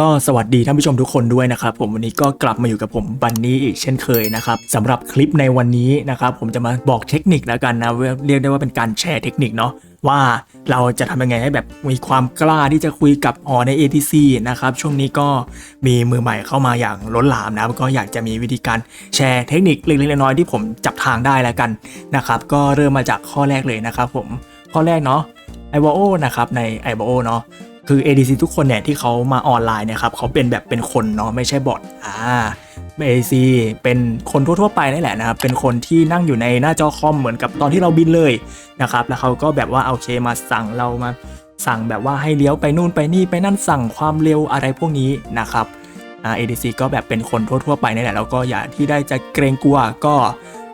ก็สวัสดีท่านผู้ชมทุกคนด้วยนะครับผมวันนี้ก็กลับมาอยู่กับผมบันนี้อีกเช่นเคยนะครับสำหรับคลิปในวันนี้นะครับผมจะมาบอกเทคนิคแล้วกันนะเรียกได้ว่าเป็นการแชร์เทคนิคเนาะว่าเราจะทำยังไงให้แบบมีความกล้าที่จะคุยกับหอใน ATC นะครับช่วงนี้ก็มีมือใหม่เข้ามาอย่างล้นหลามนะก็อยากจะมีวิธีการแชร์เทคนิคเล็กๆน้อยๆที่ผมจับทางได้แล้วกันนะครับก็เริ่มมาจากข้อแรกเลยนะครับผมข้อแรกเนาะ i v o นะครับใน i v o เนาะ คือ ADC ทุกคนเนี่ยที่เขามาออนไลน์เนี่ยครับเขาเป็นแบบเป็นคนเนาะไม่ใช่บอทอ่า ADC เป็นคนทั่วๆไปนี่แหละนะครับเป็นคนที่นั่งอยู่ในหน้าจอคอมเหมือนกับตอนที่เราบินเลยนะครับแล้วเขาก็แบบว่าโอเคมาสั่งเรามาสั่งแบบว่าให้เลี้ยวไปนู่นไปนี่ไปนั่นสั่งความเร็วอะไรพวกนี้นะครับอ่า ADC ก็แบบเป็นคนทั่วๆไปนี่แหละแล้วก็อย่าที่ได้จะเกรงกลัวก็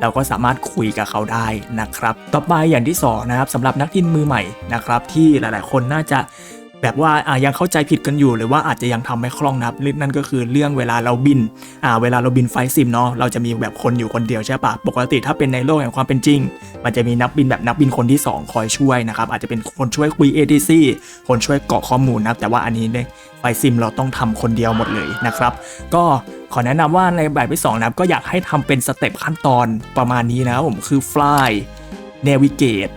เราก็สามารถคุยกับเขาได้นะครับ ต่อไปอย่างที่สองนะครับสำหรับนักดินมือใหม่นะครับ ที่หลายๆ คนน่าจะ แบบว่ายังเข้าใจผิดกันอยู่ หรือว่าอาจจะยังทำไม่คล่องนะครับนั่นก็คือเรื่องเวลาเราบินเวลาเราบินไฟซิมเนาะเราจะมีแบบคนอยู่คนเดียวใช่ปะปกติถ้าเป็นในโลกแห่งความเป็นจริง มันจะมีนักบินแบบนักบินคนที่ 2 คอยช่วยนะครับอาจจะเป็นคนช่วยคุย ATC คนช่วยเกาะข้อมูลนะครับแต่ว่าอันนี้ในไฟซิมเราต้องทำคนเดียวหมดเลยนะครับ ก็ขอแนะนำว่าในแบบที่2นะครับก็อยากให้ทำเป็นสเต็ปขั้นตอนประมาณนี้นะครับผมคือ fly navigate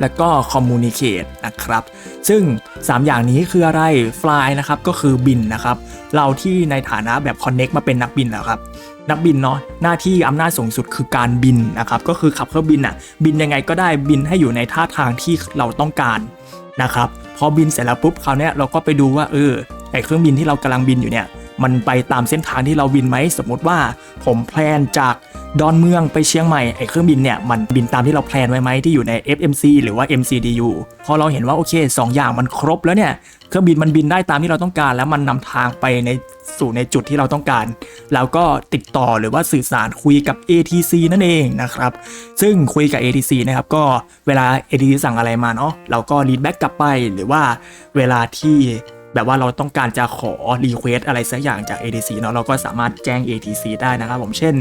แล้วก็ communicate นะครับ ซึ่ง 3 อย่างนี้คืออะไร fly นะครับ ก็คือบินนะครับ เราที่ในฐานะแบบ connect มาเป็นนักบินแล้วครับ นักบินเนาะ หน้าที่อำนาจสูงสุดคือการบินนะครับ ก็คือขับเครื่องบินอะบินยังไงก็ได้ บินให้อยู่ในท่าทางที่เราต้องการนะครับ พอบินเสร็จแล้วปุ๊บคราวนี้เราก็ไปดูว่าเออ ไอเครื่องบินที่เรากำลังบินอยู่เนี่ย มันไปตามเส้นทางที่เราบินไหม สมมติว่าผมแพลนจาก ดอนเมืองไปเชียงใหม่ไอ้เครื่องบินเนี่ยมันบินตามที่เราแพลนไว้ไหมที่อยู่ใน FMC หรือว่า MCDU พอเราเห็นว่าโอเคสองอย่างมันครบแล้วเนี่ยเครื่องบินมันบินได้ตามที่เราต้องการ แล้วมันนำทางไปในสู่ในจุดที่เราต้องการ แล้วก็ติดต่อหรือว่าสื่อสารคุยกับ ATC นั่นเองนะครับ ซึ่งคุยกับ ATC นะครับก็เวลา ATC สั่งอะไรมาเนาะเราก็รีดแบ็กกลับไปหรือว่าเวลาที่ แบบว่าเราต้องการจะขอรีเควสอะไรสักอย่างจาก ATC เนาะเราก็สามารถแจ้ง ATC ได้นะครับผมเช่น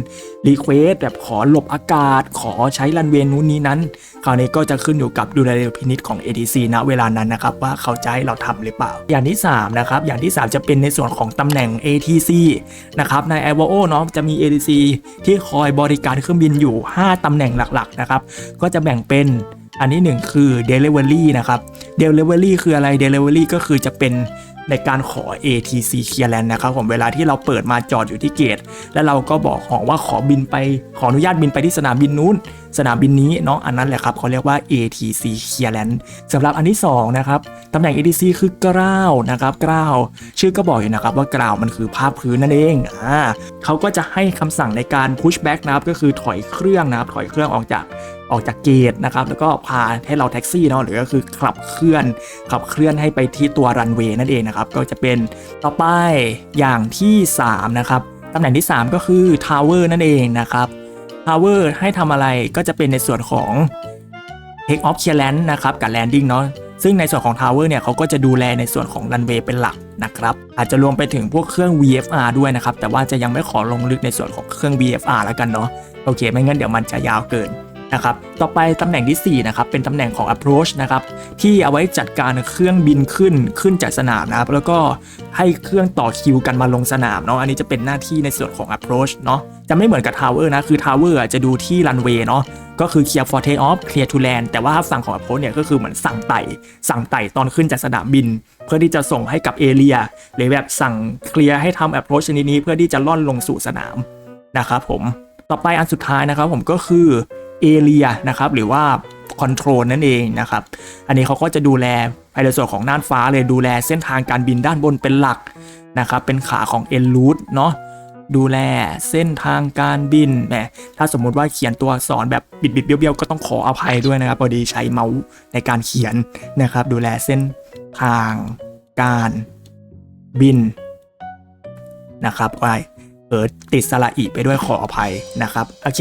รีเควสแบบขอหลบอากาศ ขอใช้รันเวย์นู้นนี้นั้น คราวนี้ก็จะขึ้นอยู่กับดูแลพินิษของ ATC นะเวลานั้นนะครับว่าเขาจะให้เราทำหรือเปล่า อย่างที่3นะครับอย่างที่ 3 จะเป็นในส่วนของตำแหน่ง ATC นะครับใน a v o เนาะจะมี ATC ที่คอยบริการเครื่องบินอยู่ 5ตำแหน่งหลักๆนะครับก็จะแบ่งเป็น อันที่หนึ่งคือ Delivery นะครับ Delivery คืออะไร Delivery ก็คือจะเป็นในการขอ ATC Clearance นะครับผมเวลาที่เราเปิดมาจอดอยู่ที่เกต แล้วเราก็บอกหอว่าขอบินไปขออนุญาตบินไปที่สนามบินนู้น สนามบินนี้เนาะอันนั้นแหละครับเขาเรียกว่า ATC Clearance สำหรับอันที่2นะครับตำแหน่ง ATC คือกราวนะครับกราวชื่อก็บอกอยู่นะครับว่ากราวมันคือภาพพื้นนั่นเองอ่าเขาก็จะให้คำสั่งในการ push back นะครับก็คือถอยเครื่องนะครับถอยเครื่องออกจาก ออกจากเกตนะครับแล้วก็พาให้เราแท็กซี่เนาะหรือก็คือขับเคลื่อนขับเคลื่อนให้ไปที่ตัวรันเวย์นั่นเองนะครับก็จะเป็นต่อไปอย่างที่3นะครับตำแหน่งที่ 3 ก็คือทาวเวอร์นั่นเองนะครับทาวเวอร์ให้ทำอะไรก็จะเป็นในส่วนของ Take off clearance นะครับกับ landing เนาะซึ่งในส่วนของ Tower เนี่ยเขาก็จะดูแลในส่วนของรันเวย์เป็นหลักนะครับอาจจะรวมไปถึงพวกเครื่อง VFR ด้วยนะครับแต่ว่าจะยังไม่ขอลงลึกในส่วนของเครื่อง VFR แล้วกันเนาะโอเค ไม่งั้นเดี๋ยวมันจะยาวเกิน นะครับต่อไปตำแหน่งที่4นะครับเป็นตำแหน่งของ approach นะครับที่เอาไว้จัดการเครื่องบินขึ้นขึ้นจากสนามนะครับแล้วก็ให้เครื่องต่อคิวกันมาลงสนามเนาะอันนี้จะเป็นหน้าที่ในส่วนของ approach เนาะจะไม่เหมือนกับ tower นะคือ tower จะดูที่รันเวย์เนาะก็คือ clear for take off clear to land แต่ว่าฝั่งของ approach เนี่ยก็คือเหมือนสั่งไต่ สั่งไต่ตอนขึ้นจากสนามบิน เพื่อที่จะส่งให้กับเอเรียหรือแบบสั่งเคลียร์ให้ทำ approach ชนิดนี้เพื่อที่จะล่อนลงสู่สนามนะครับผมต่อไปอันสุดท้ายนะครับผมก็คือ เอเรียนะครับหรือว่าคอนโทรลนั่นเองนะครับ อันนี้เขาก็จะดูแลภายในส่วนของน่านฟ้าเลยดูแลเส้นทางการบินด้านบนเป็นหลักนะครับ เป็นขาของ e n r o u t e เนาะดูแลเส้นทางการบินแหมถ้าสมมุติว่าเขียนตัวอักษรแบบบิดบิดๆเบี้ยวๆก็ต้องขออภัยด้วยนะครับพอดีใช้เมาส์ในการเขียนนะครับ ดูแลเส้นทางการบินนะครับไว้เออติดสระอีไปด้วยขออภัยนะครับ โอเค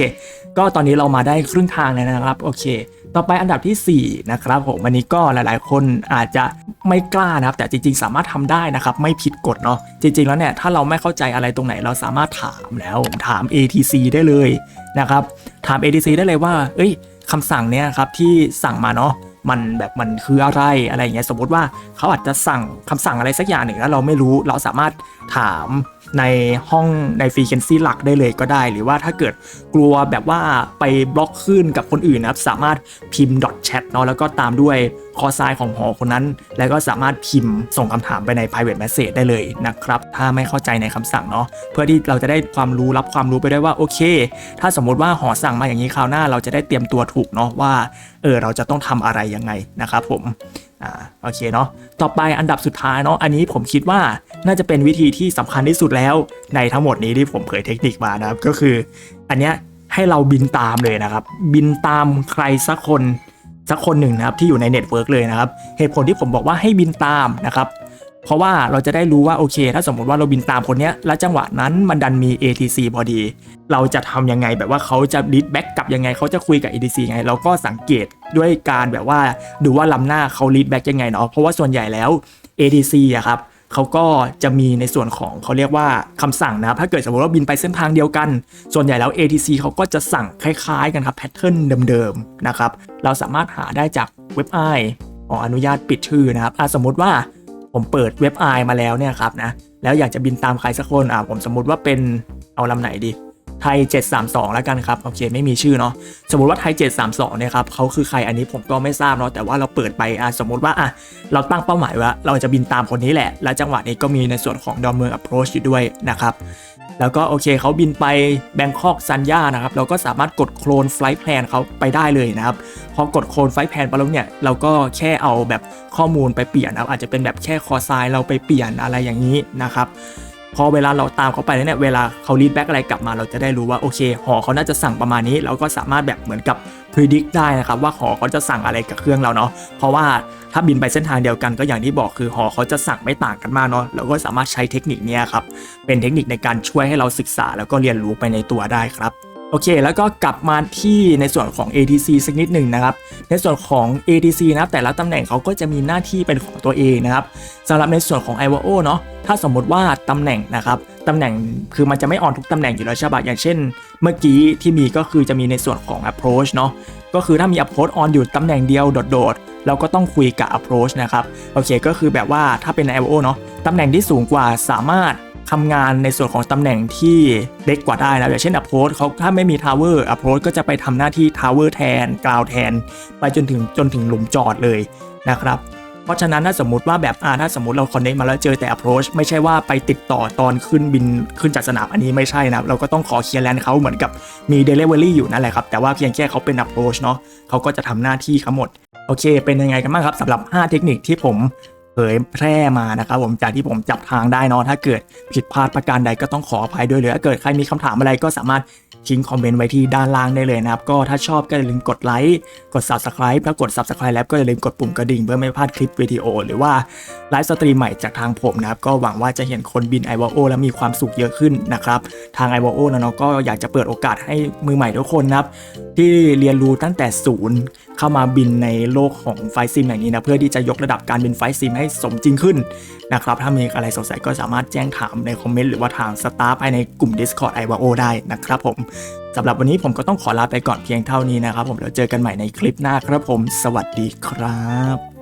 ก็ตอนนี้เรามาได้ครึ่งทางแล้วนะครับโอเค ต่อไปอันดับทีสี่4นะครับผมอันนี้ก็หลาย ๆ คนอาจจะไม่กล้านะครับ แต่จริง ๆ สามารถทำได้นะครับไม่ผิดกฎเนาะจริง ๆ แล้วเนี่ยถ้าเราไม่เข้าใจอะไรตรงไหนเราสามารถถามแล้วถาม ATC ได้เลยนะครับถาม ATC ได้เลยว่า เอ้ยคำสั่งเนี่ยครับที่สั่งมาเนาะมันแบบมันคืออะไรอะไรอย่างเงี้ยสมมติว่าเขาอาจจะสั่งคำสั่งอะไรสักอย่างหนึ่งแล้วเราไม่รู้เราสามารถถาม ในห้องในฟรีเคนซีหลักได้เลยก็ได้ หรือว่าถ้าเกิดกลัวแบบว่าไปบล็อกขึ้นกับคนอื่นนะครับ สามารถพิมพ์ .chat เนาะแล้วก็ตามด้วยคอไซน์ของหอคนนั้น แล้วก็สามารถพิมพ์ส่งคำถามไปใน private message ได้เลยนะครับ ถ้าไม่เข้าใจในคำสั่งเนาะเพื่อที่เราจะได้ความรู้รับความรู้ไปด้วยว่าโอเค ถ้าสมมติว่าหอสั่งมาอย่างนี้คราวหน้า เราจะได้เตรียมตัวถูกเนาะว่าเออเราจะต้องทำอะไรยังไงนะครับผมอ่าโอเคเนาะต่อไปอันดับสุดท้ายเนาะอันนี้ผมคิดว่า น่าจะเป็นวิธีที่สำคัญที่สุดแล้ว ในทั้งหมดนี้ที่ผมเผยเทคนิคมานะครับ ก็คือ อันเนี้ยให้เราบินตามเลยนะครับ บินตามใครสักคนสักคนหนึ่งนะครับที่อยู่ในเน็ตเวิร์กเลยนะครับ เหตุผลที่ผมบอกว่าให้บินตามนะครับ เพราะว่าเราจะได้รู้ว่าโอเค ถ้าสมมติว่าเราบินตามคนเนี้ยและจังหวะนั้นมันดันมี ATC พอดี เราจะทำยังไงแบบว่าเขาจะดิสแบ็กกลับยังไงเขาจะคุยกับ ATC ยังไง เราก็สังเกตด้วยการแบบว่าดูว่าลำหน้าเขาลีดแบ็กยังไงเนาะเพราะว่าส่วนใหญ่แล้ว ATC อะครับ เขาก็จะมีในส่วนของเขาเรียกว่าคำสั่งนะครับ ถ้าเกิดสมมติว่าบินไปเส้นทางเดียวกัน ส่วนใหญ่แล้ว ATC เขาก็จะสั่งคล้ายๆ กันครับแพทเทิร์นเดิมๆนะครับ เราสามารถหาได้จากเว็บไอขออนุญาตปิดชื่อนะครับสมมติว่าผมเปิดเว็บไอมาแล้วเนี่ยครับนะ แล้วอยากจะบินตามใครสักคนอ่าผมสมมติว่าเป็นเอาลำไหนดี ไทย 732 แล้วกันครับโอเคไม่มีชื่อเนาะสมมติว่าไทย 732 เนี่ยครับเขาคือใครอันนี้ผมก็ไม่ทราบเนาะแต่ว่าเราเปิดไปอะสมมติว่าอะเราตั้งเป้าหมายว่าเราจะบินตามคนนี้แหละ และจังหวะนี้ก็มีในส่วนของดอนเมือง approach อยู่ด้วยนะครับแล้วก็โอเคเขาบินไปแบงคอกซันย่านะครับเราก็สามารถกดโคลนไฟล์แพลนเขาไปได้เลยนะครับพอกดโคลนไฟล์แพลนไปแล้วเนี่ยเราก็แค่เอาแบบข้อมูลไปเปลี่ยนนะอาจจะเป็นแบบแค่คอไซน์เราไปเปลี่ยนอะไรอย่างนี้นะครับ พอเวลาเราตามเขาไปแล้วเนี่ยเวลาเขารีดแบ็กอะไรกลับมาเราจะได้รู้ว่าโอเคหอเขาน่าจะสั่งประมาณนี้ เราก็สามารถแบบเหมือนกับพิจิตรได้นะครับว่าหอเขาจะสั่งอะไรกับเครื่องเราเนาะเพราะว่าถ้าบินไปเส้นทางเดียวกันก็อย่างที่บอกคือหอเขาจะสั่งไม่ต่างกันมากเนาะเราก็สามารถใช้เทคนิคนี้ครับเป็นเทคนิคในการช่วยให้เราศึกษาแล้วก็เรียนรู้ไปในตัวได้ครับ โอเค แล้วก็กลับมาที่ในส่วนของ ATC สักนิดหนึ่งนะครับ ในส่วนของ ATC นะครับแต่ละตำแหน่งเขาก็จะมีหน้าที่เป็นของตัวเองนะครับสำหรับในส่วนของ i w a o เนาะถ้าสมมติว่าตำแหน่งนะครับตำแหน่งคือมันจะไม่ออนทุกตำแหน่งอยู่แล้วใช่ปะอย่างเช่น เมื่อกี้ที่มีก็คือจะมีในส่วนของ approach เนาะก็คือถ้ามี approach on อยู่ตำแหน่งเดียวโดดๆเราก็ต้องคุยกับ approach นะครับโอเคก็คือแบบว่าถ้าเป็น i w a o เนาะตำแหน่งที่สูงกว่าสามารถ ทำงานในส่วนของตำแหน่งที่เล็กกว่าได้นะอย่างเช่น approach เขาถ้าไม่มี tower approach ก็จะไปทำหน้าที่ tower แทน ground แทน ไปจนถึงจนถึงหลุมจอดเลยนะครับเพราะฉะนั้นถ้าสมมติว่าแบบอ่าถ้าสมมติเรา connect มาแล้วเจอแต่ approach ไม่ใช่ว่าไปติดต่อตอนขึ้นบินขึ้นจากสนามอันนี้ไม่ใช่นะเราก็ต้องขอเคลียร์แลนด์เขาเหมือนกับมี delivery อยู่นั่นแหละครับ แต่ว่าเพียงแค่เขาเป็น approach เนาะเขาก็จะทำหน้าที่ทั้งหมดโอเค เป็นยังไงกันบ้างครับสำหรับ 5 เทคนิคที่ผม เผยแพร่มานะครับผมจากที่ผมจับทางได้เนาะถ้าเกิดผิดพลาดประการใดก็ต้องขออภัยด้วยหรือถ้าเกิดใครมีคำถามอะไรก็สามารถ ทิ้งคอมเมนต์ไว้ที่ด้านล่างได้เลยนะครับ ก็ถ้าชอบก็อย่าลืมกดไลค์ กด subscribe แล้วกด subscribe แล้วก็อย่าลืมกดปุ่มกระดิ่งเพื่อไม่พลาดคลิปวิดีโอ หรือว่าไลฟ์สตรีมใหม่จากทางผมนะครับ ก็หวังว่าจะเห็นคนบิน i w a o แล้วมีความสุขเยอะขึ้นนะครับ ทาง i w a o นะเนาะก็อยากจะเปิดโอกาสให้มือใหม่ทุกคนนะครับ ที่เรียนรู้ตั้งแต่ศูนย์เข้ามาบินในโลกของไฟซิมอย่างนี้นะเพื่อที่จะยกระดับการบินไฟซิมให้สมจริงขึ้นนะครับถ้ามีอะไรสงสัยก็สามารถแจ้งถามในคอมเมนต์หรือว่าทางสตาฟภายในกลุ่ม Discord i w o ได้นะครับผมสำหรับวันนี้ผมก็ต้องขอลาไปก่อนเพียงเท่านี้นะครับผมแล้วเจอกันใหม่ในคลิปหน้าครับผม สวัสดีครับ